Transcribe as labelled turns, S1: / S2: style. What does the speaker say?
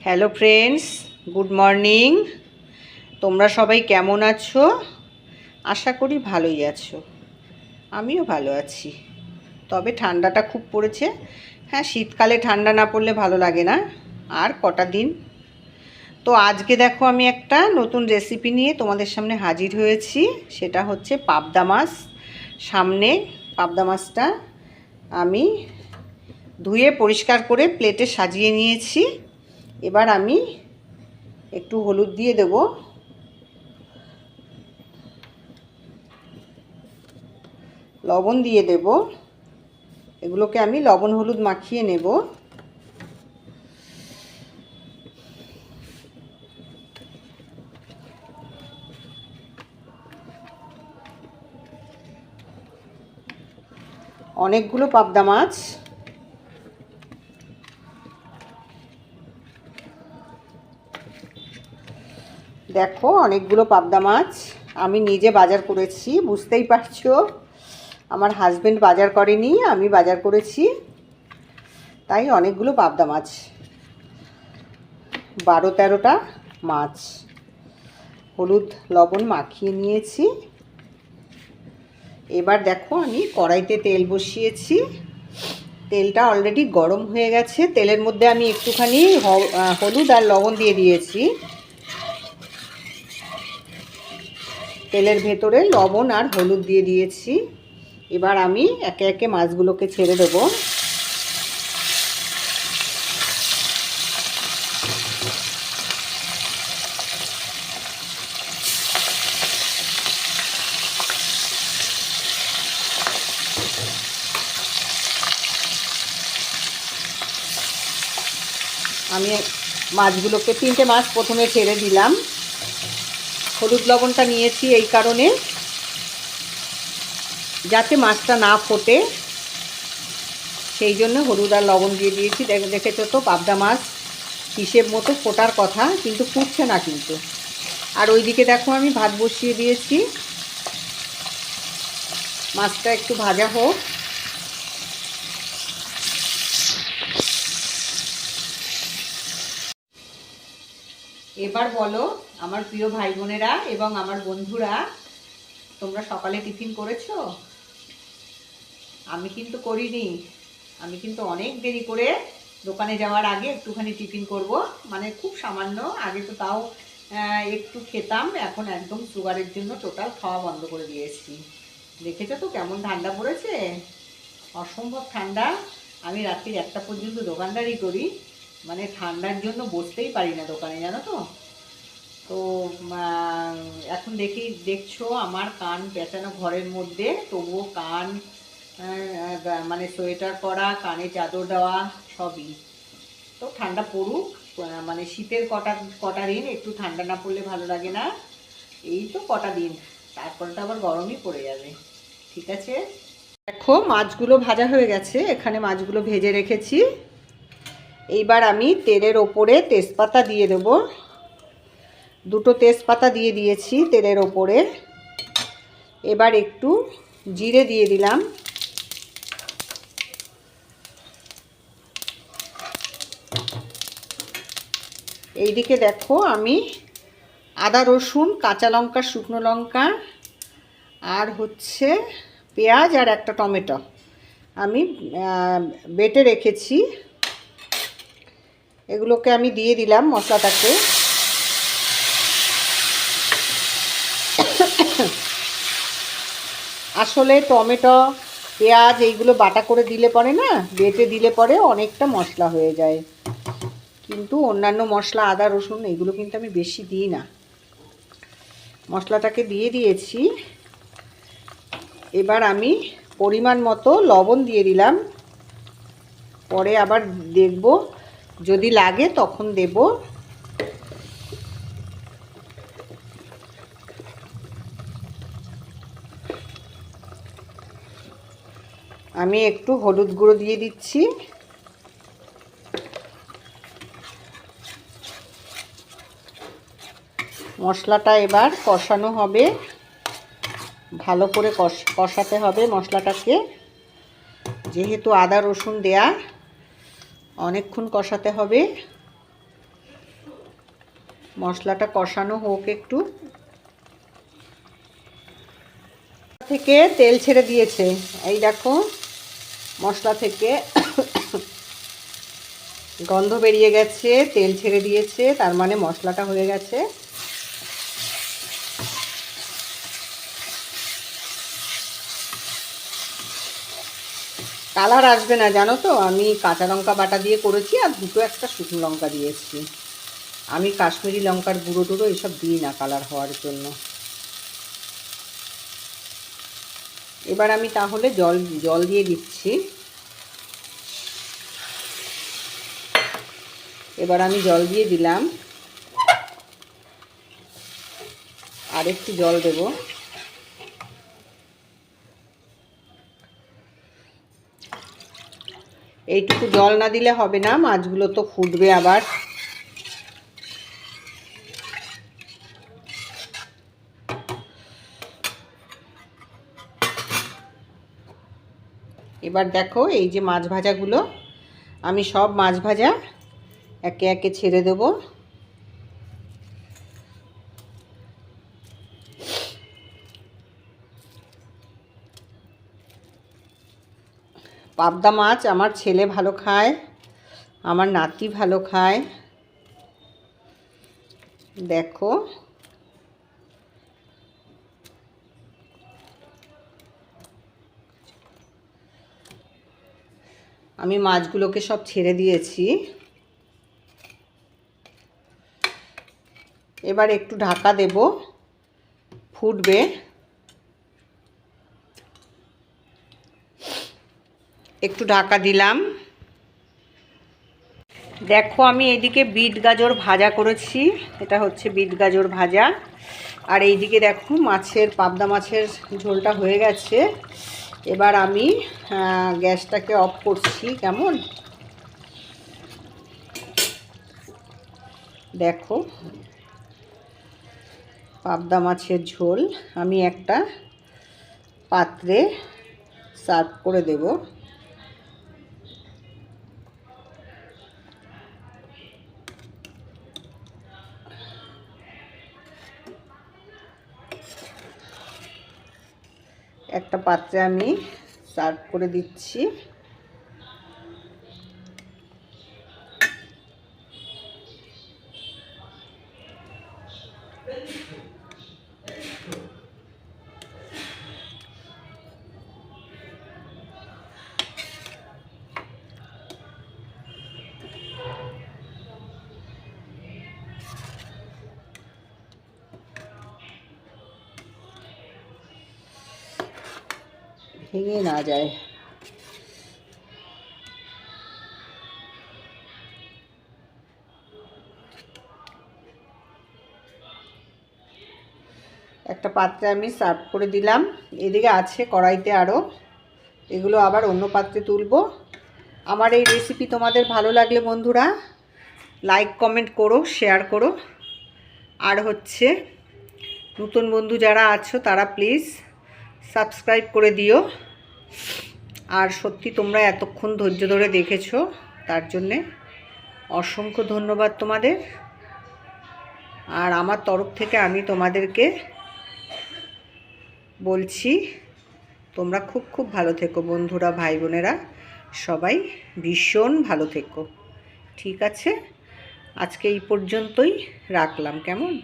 S1: Hello friends good morning তোমরা সবাই কেমন আছো? আশা করি ভালোই আছো। আমিও ভালো আছি। তবে ঠান্ডাটা খুব পড়েছে। হ্যাঁ শীতকালে ঠান্ডা না পড়লে ভালো লাগে না। আর কটা দিন? তো আজকে দেখো আমি একটা নতুন রেসিপি নিয়ে তোমাদের সামনে হাজির হয়েছি। সেটা হচ্ছে পাবদা মাছ। সামনে পাবদা মাছটা আমি ধুয়ে পরিষ্কার করে প্লেটে সাজিয়ে নিয়েছি। এবার আমি একটু হলুদ দিয়ে দেব। লবণ দিয়ে দেব। এগুলোকে আমি লবণ হলুদ মাখিয়ে নেব। অনেকগুলো পাবদা মাছ। দেখো অনেকগুলো পাবদা মাছ। আমি নিজে বাজার করেছি, বুঝতেই পারছ? আমার হাজবেন্ড বাজার করেনি, আমি বাজার করেছি। তাই অনেকগুলো পাবদা মাছ। বারো তেরোটা মাছ। হলুদ, লবণ মাখিয়ে নিয়েছি। এবার দেখো আমি কড়াইতে তেল বসিয়েছি। তেলটা অলরেডি গরম হয়ে গেছে। তেলের মধ্যে আমি একটুখানি হলুদ আর লবণ দিয়ে দিয়েছি। তেলের ভেতরে লবণ আর হলুদ দিয়ে দিয়েছি। এবার আমি একে একে মাছগুলোকে ছেড়ে দেব। আমি মাছগুলোকে তিনটে মাছ প্রথমে ছেড়ে দিলাম। হলুদ লবণটা নিয়েছি এই কারণে, যাতে মাছটা না ফোটে। সেই জন্য হলুদ আর লবণ দিয়ে দিয়েছি। দেখেছ তো, পাবদা মাছ হিসেব মতো ফোটার কথা, কিন্তু ফুটছে না কিন্তু। আর ওইদিকে দেখো, আমি ভাত বসিয়ে দিয়েছি। মাছটা একটু ভাজা হোক। এবার বলো, আমার প্রিয় ভাই বোনেরা এবং আমার বন্ধুরা, তোমরা সকালে টিফিন করেছ? আমি কিন্তু করিনি। আমি কিন্তু অনেক দেরি করে দোকানে যাওয়ার আগে একটুখানি টিফিন করব। মানে খুব সামান্য, আগে তো তাও একটু খেতাম, এখন একদম সুগারের জন্য টোটাল খাওয়া বন্ধ করে দিয়েছি। দেখেছ তো কেমন ঠান্ডা পড়েছে? অসম্ভব ঠান্ডা। আমি রাত্রির একটা পর্যন্ত দোকানদারি করি। মানে ঠান্ডার জন্য বসতেই পারি না দোকানে, জানো তো? তো এখন দেখি, দেখছ আমার কান পেঁচানো ঘরের মধ্যে, তবুও কান মানে সোয়েটার পরা, কানে চাদর দেওয়া সবই। তো ঠান্ডা পড়ুক মানে শীতের কটা কটা দিন একটু ঠান্ডা না পড়লে ভালো লাগে না। এই তো কটা দিন, তারপরে তো আবার গরমই পড়ে যাবে। ঠিক আছে? দেখো, মাছগুলো ভাজা হয়ে গেছে, এখানে মাছগুলো ভেজে রেখেছি। এইবার আমি তেলের ওপরে তেজপাতা দিয়ে দেব। দুটো তেজপাতা দিয়ে দিয়েছি তেলের ওপরে। এবার একটু জিরে দিয়ে দিলাম। এইদিকে দেখো আমি আদা, রসুন, কাঁচা লঙ্কা, শুকনো লঙ্কা আর হচ্ছে পেঁয়াজ আর একটা টমেটো আমি বেটে রেখেছি। এগুলোকে আমি দিয়ে দিলাম মশলাটাকে। আসলে টমেটো, পেঁয়াজ এইগুলো বাটা করে দিলে পরে না, বেটে দিলে পরে অনেকটা মশলা হয়ে যায়। কিন্তু অন্যান্য মশলা, আদা, রসুন এগুলো কিন্তু আমি বেশি দিই না। মশলাটাকে দিয়ে দিয়েছি। এবার আমি পরিমাণ মতো লবণ দিয়ে দিলাম। পরে আবার দেখব যদি লাগে তখন দেব। আমি একটু হলুদ গুঁড়ো দিয়ে দিচ্ছি। মশলাটা এবার কষানো হবে। ভালো করে কষাতে হবে মশলাটাকে। যেহেতু আদা রসুন দেয়া অনেকক্ষণ কষাতে হবে। মশলাটা কষানো হোক একটু। থেকে তেল ছেড়ে দিয়েছে। এই দেখো, মশলা থেকে গন্ধ বেরিয়ে গেছে, তেল ছেড়ে দিয়েছে, তার মানে মশলাটা হয়ে গেছে। কালার আসবে না, জানো তো? আমি কাঁচা লঙ্কা বাটা দিয়ে করেছি আর দুটো একটা শুকনো লঙ্কা দিয়েছি আমি কাশ্মীরি লঙ্কার গুঁড়ো টুড়ো এসব দিই না কালার হওয়ার জন্য। এবার আমি তাহলে জল জল দিয়ে দিচ্ছি। এবার আমি জল দিয়ে দিলাম। আর একটু জল দেব। এইটুকু জল না দিলে হবে না, মাছগুলো তো ফুটবে আবার। এবার দেখো এই যে মাছ ভাজাগুলো, আমি সব মাছ ভাজা একে একে ছেড়ে দেব। পাবদা মাছ আমার ছেলে ভালো খায়, আমার নাতি ভালো খায়। দেখো। আমি মাছগুলোকে সব ছেড়ে দিয়েছি। এবার একটু ঢাকা দেব, ফুটবে। একটু ঢাকা দিলাম। দেখো আমি এইদিকে বিট গাজর ভাজা করেছি। এটা হচ্ছে বিট গাজর ভাজা। আর এইদিকে দেখো মাছের, পাবদা মাছের ঝোলটা হয়ে গেছে। এবার আমি গ্যাসটাকে অফ করছি, কেমন? দেখো, পাবদা মাছের ঝোল আমি একটা পাত্রে সার্ভ করে দেব। একটা পাত্রে আমি সার্ভ করে দিচ্ছি। ভেঙে না যায়। একটা পাত্রে আমি সার্ভ করে দিলাম। এদিকে আছে কড়াইতে আরও এগুলো আবার অন্য পাত্রে তুলব। আমার এই রেসিপি তোমাদের ভালো লাগলে বন্ধুরা লাইক কমেন্ট করো শেয়ার করো। আর হচ্ছে, নতুন বন্ধু যারা আছো তারা প্লিজ সাবস্ক্রাইব করে দিও। আর সত্যি তোমরা এতক্ষণ ধৈর্য ধরে দেখেছ, তার জন্যে অসংখ্য ধন্যবাদ তোমাদের। আর আমার তরফ থেকে আমি তোমাদেরকে বলছি, তোমরা খুব খুব ভালো থেকো বন্ধুরা, ভাই বোনেরা, সবাই ভীষণ ভালো থেকো। ঠিক আছে? আজকে এই পর্যন্তই রাখলাম, কেমন?